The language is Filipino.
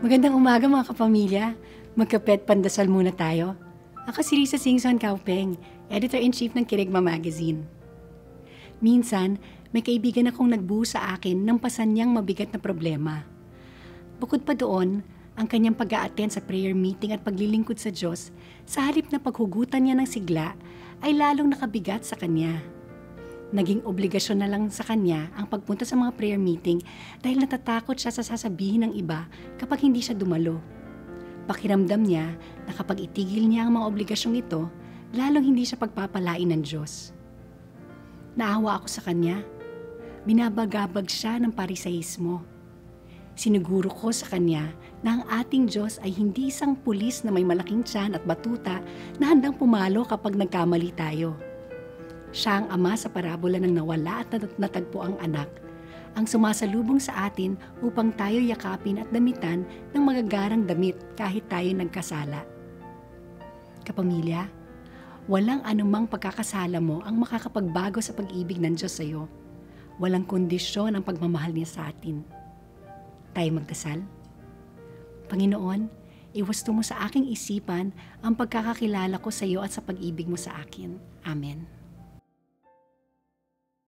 Magandang umaga mga kapamilya. Magkapet pandasal muna tayo. Ako si Risa Singson Kaupeng, Editor-in-Chief ng Kirigma Magazine. Minsan, may kaibigan akong nagbuo sa akin ng pasanyang mabigat na problema. Bukod pa doon, ang kanyang pag attend sa prayer meeting at paglilingkod sa Diyos, sa halip na paghugutan niya ng sigla, ay lalong nakabigat sa kanya. Naging obligasyon na lang sa kanya ang pagpunta sa mga prayer meeting dahil natatakot siya sa sasabihin ng iba kapag hindi siya dumalo. Pakiramdam niya na kapag itigil niya ang mga obligasyong ito, lalong hindi siya pagpapalain ng Diyos. Naawa ako sa kanya. Binabagabag siya ng parisaismo. Siniguro ko sa kanya na ang ating Diyos ay hindi isang pulis na may malaking tiyan at batuta na handang pumalo kapag nagkamali tayo. Siya ang ama sa parabola ng nawala at natagpo ang anak, ang sumasalubong sa atin upang tayo yakapin at damitan ng magagarang damit kahit tayo nagkasala. Kapamilya, walang anumang pagkakasala mo ang makakapagbago sa pag-ibig ng Diyos sa iyo. Walang kondisyon ang pagmamahal niya sa atin. Tayo magdasal. Panginoon, iwasto mo sa aking isipan ang pagkakakilala ko sa iyo at sa pag-ibig mo sa akin. Amen.